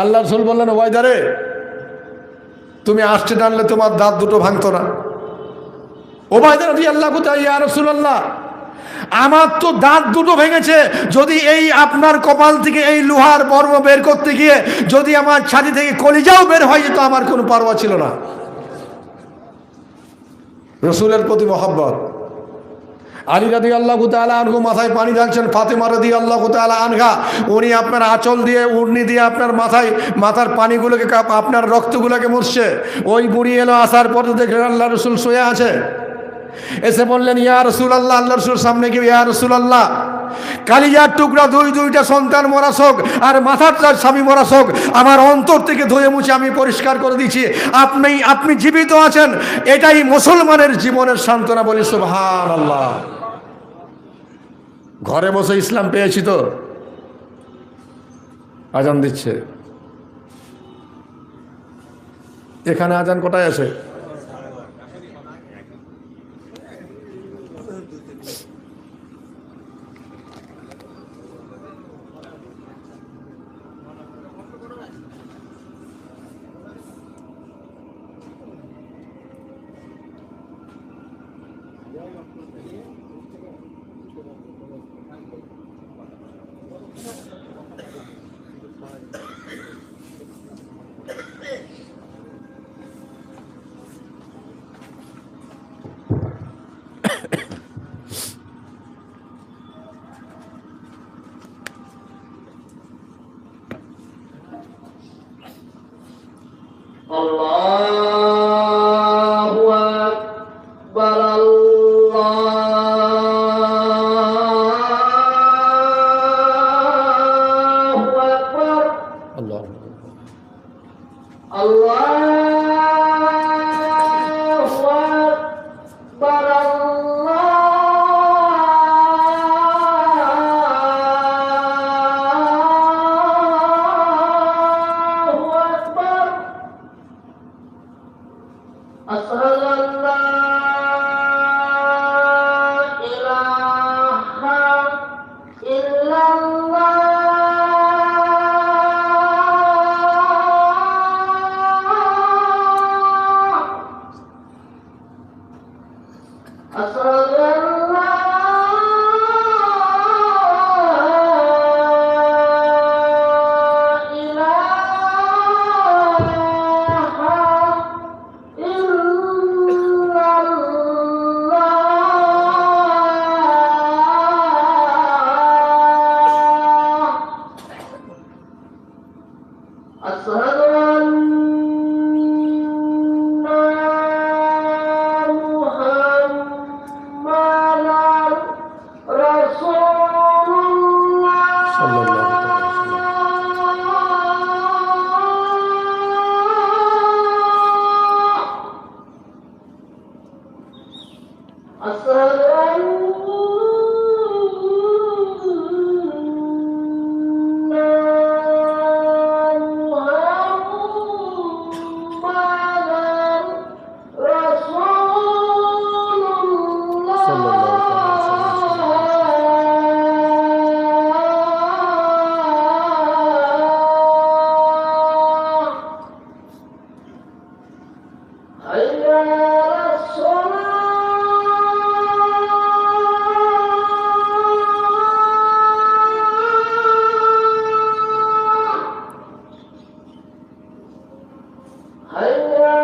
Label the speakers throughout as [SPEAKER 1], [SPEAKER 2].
[SPEAKER 1] আল্লাহ রসুল বললেন ওয়াইদারে তুমি আসতে টানলে তোমার দাঁত দুটো ভাঙতো না। ও ওবায়দা রাজি আল্লাহ কোথায় ইয়া রসুল্লাহ আমার তো দাঁত দুটো ভেঙেছে, যদি এই আপনার কপাল থেকে এই লোহার বর্ম বের করতে গিয়ে যদি আমার ছাদি থেকে কলিজাও বের হয়ে যেত, আমার কোনো পারোয়া ছিল না। রসুলের প্রতি মহব্বত। আলী রাদি আল্লাহ তালা আনহু মাথায় পানি ঢালছেন, ফাতেমা রাদি আল্লাহ তালা আনঘা উনি আপনার আঁচল দিয়ে, উড়নি দিয়ে আপনার মাথায়, মাথার পানিগুলোকে আপনার রক্তগুলোকে মুছছে। ওই বুড়ি এলো, আসার পর দেখলেন আল্লাহ রসুল শুয়ে আছে। এসে বললেন, ইয়া রসুল আল্লাহ আল্লাহ রসুল সামনে গিয়ে, ইয়া রসুল আল্লাহ কালিজার টুকরা দুই দুইটা সন্তান মরা শোক, আর মাথার স্বামী মরা শোক, আমার অন্তর থেকে ধুয়ে মুছে আমি পরিষ্কার করে দিচ্ছি। আপনি আপনি জীবিত আছেন, এটাই মুসলমানের জীবনের সান্ত্বনা বলি সুবহান আল্লাহ ঘরে বসে ইসলাম পেয়েছি তো। আজান দিচ্ছে। এখানে আজান কোটায় আছে?
[SPEAKER 2] Allah. Allah الصلاة Allah.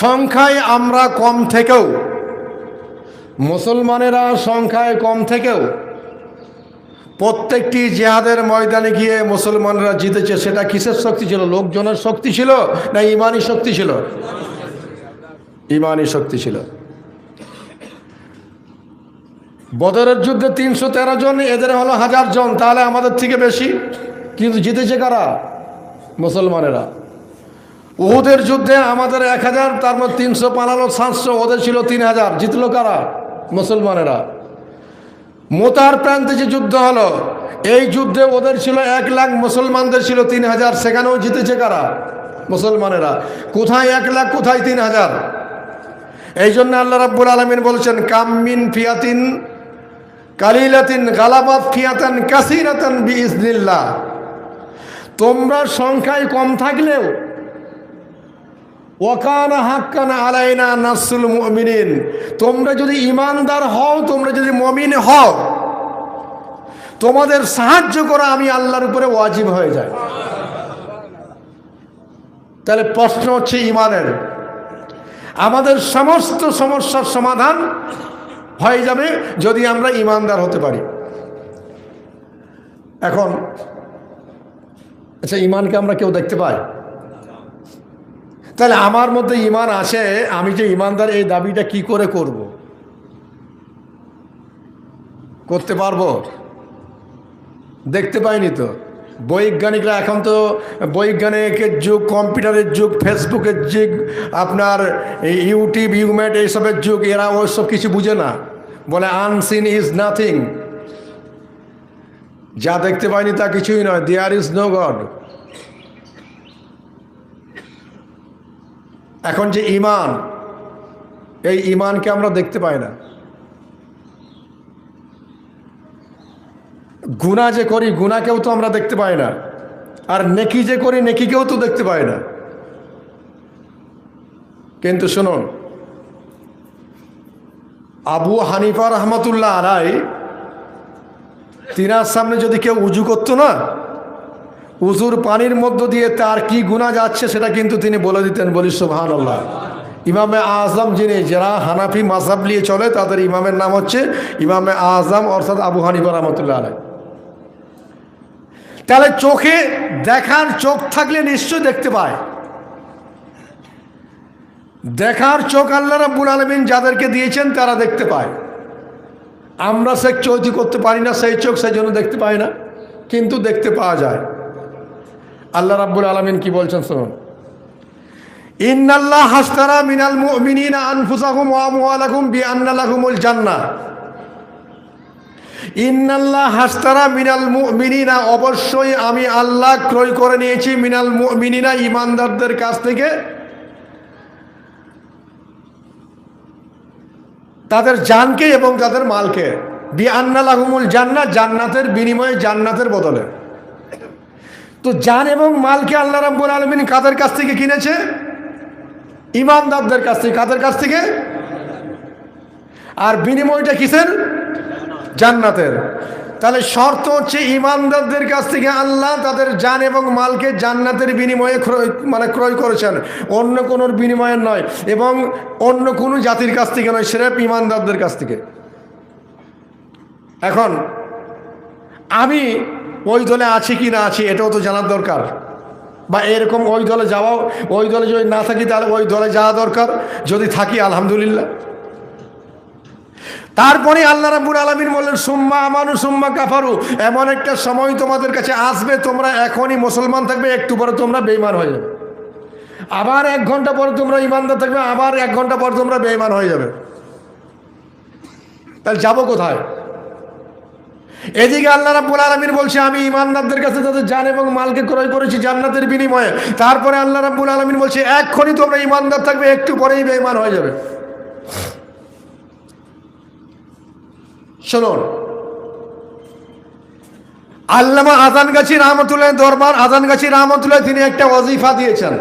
[SPEAKER 1] সংখ্যায় আমরা কম থেকেও, মুসলমানেরা সংখ্যায় কম থেকেও, প্রত্যেকটি জেহাদের ময়দানে গিয়ে মুসলমানরা জিতেছে, সেটা কিসের শক্তি ছিল? লোকজনের শক্তি ছিল না ইমানি শক্তি ছিল? ইমানি শক্তি ছিল। বদরের যুদ্ধে তিনশো তেরো জন, এদের হলো হাজার জন, তাহলে আমাদের থেকে বেশি। কিন্তু জিতেছে কারা? মুসলমানেরা। উহুদের যুদ্ধে আমাদের এক হাজার তারপর তিনশো পালালো, সাতশো, ওদের ছিল তিন হাজার। জিতলো কারা? মুসলমানেরা। মোতার প্রান্তে যে যুদ্ধ হলো, এই যুদ্ধে ওদের ছিল এক লাখ, মুসলমানদের ছিল তিন হাজার। সেখানেও জিতেছে কারা? মুসলমানেরা। কোথায় এক লাখ, কোথায় তিন হাজার? এই জন্য আল্লাহ রাব্বুল আলমিন বলছেন কামিন ফিয়াতিন কালিলাতিন গালাবাত ফিয়াতান কাসিরাতান বিইজনিল্লাহ তোমরা সংখ্যায় কম থাকলেও ওকানা হাক্কানা আলাইনা নাসুল মুমিনিন। তোমরা যদি ইমানদার হও, তোমরা যদি মমিন হও, তোমাদের সাহায্য করা আমি আল্লাহর উপরে ওয়াজিব হয়ে যায়। তাহলে প্রশ্ন হচ্ছে ইমানের আমাদের সমস্ত সমস্যার সমাধান হয়ে যাবে যদি আমরা ইমানদার হতে পারি। এখন আচ্ছা ইমানকে আমরা কেউ দেখতে পাই তাহলে আমার মধ্যে ইমান আছে আমি যে ইমানদার এই দাবিটা কি করে করব? করতে পারব? দেখতে পাইনি তো। বৈজ্ঞানিকরা এখন তো, বৈজ্ঞানিকের যুগ, কম্পিউটারের যুগ, ফেসবুকের যুগ, আপনার ইউটিউব ইউমেট এইসবের যুগ, এরা ওইসব কিছু বুঝে না। বলে আনসিন ইজ নাথিং যা দেখতে পাইনি তা কিছুই নয়। দেয়ার ইজ নো গড এখন যে ইমান এই ইমানকে আমরা দেখতে পাই না। গুণা যে করি গুণাকেও তো আমরা দেখতে পাই না। আর নেকি যে করি, নেকিকেও তো দেখতে পাই না। কিন্তু শুনুন, আবু হানিফা রহমতুল্লাহ আলাই তিনার সামনে যদি কেউ উজু করতো না উজুর পানির মধ্য দিয়ে তার কি গুণা যাচ্ছে সেটা কিন্তু তিনি বলে দিতেন, বলি সুবহান আল্লাহ ইমামে আজম যিনি, যারা হানাফি মাসাব নিয়ে চলে, তাদের ইমামের নাম হচ্ছে ইমামে আজম অর্থাৎ আবু হানিফা রহমতুল্লাহ তাহলে চোখে দেখার চোখ থাকলে নিশ্চয় দেখতে পায়। দেখার চোখ আল্লাহ রাব্বুল আলমিন যাদেরকে দিয়েছেন, তারা দেখতে পায়। আমরা সে চৌতি করতে পারি না, সেই চোখ সেই জন্য দেখতে পাই না, কিন্তু দেখতে পাওয়া যায়। আল্লাহ রাব্বুল আলমিন কি বলছেন শুনুন। ইন্নাল্লাহ মিনাল ওয়া বিআন্না ইন্নাল্লাহ মিনাল অবশ্যই আমি আল্লাহ ক্রয় করে নিয়েছি মিনাল মুমিনিনা ইমানদারদের কাছ থেকে। তাদের জানকে এবং তাদের মালকে। বি আন্না লাহুমুল জান্নাত জান্নাতের বিনিময়ে জান্নাতের বদলে। তো যান এবং মালকে আল্লাহ রাব্বুল আলমিন কাদের কাছ থেকে কিনেছে? ইমানদারদের কাছ থেকে, কাদের কাছ থেকে? আর বিনিময়টা কিসের? জান্নাতের। তাহলে শর্ত হচ্ছে ইমানদারদের কাছ থেকে আল্লাহ তাদের জান এবং মালকে জান্নাতের বিনিময়ে ক্রয় মানে ক্রয় করেছেন। অন্য কোনোর বিনিময়ের নয়, এবং অন্য কোনো জাতির কাছ থেকে নয়, সেরেপ ইমানদারদের কাছ থেকে। এখন, আমি ওই দলে আছি কি না আছি, এটাও তো জানার দরকার। বা এরকম ওই দলে যাওয়াও, ওই দলে যদি না থাকি তাহলে ওই দলে যাওয়া দরকার। যদি থাকি, আলহামদুলিল্লাহ। তারপরে আল্লাহ রাবুল আলমিন বললেন, সুম্মা আমানু, সুম্মা কাফারু। এমন একটা সময় তোমাদের কাছে আসবে, তোমরা এখনই মুসলমান থাকবে, একটু পরে তোমরা বেইমান হয়ে যাবে। আবার এক ঘণ্টা পরে তোমরা ইমানদার থাকবে, আবার এক ঘণ্টা পর তোমরা বেইমান হয়ে যাবে। তাহলে যাব কোথায়? এদিকে আল্লাহ রাব্বুল আলামিন বলছে, আমি ইমানদারদের কাছে তাদের জান এবং মালকে ক্রয় করেছি জান্নাতের বিনিময়ে। তারপরে আল্লাহ রাব্বুল আলামিন বলছে, এক্ষুনি তোমরা ইমানদার থাকবে, একটু পরেই বেঈমান হয়ে যাবে। শুনুন, আল্লামা আজানগাছি রহমতুল্লাহ দরবার আজানগাছি রহমতুল্লাহ তিনি একটা ওয়াজিফা দিয়েছেন।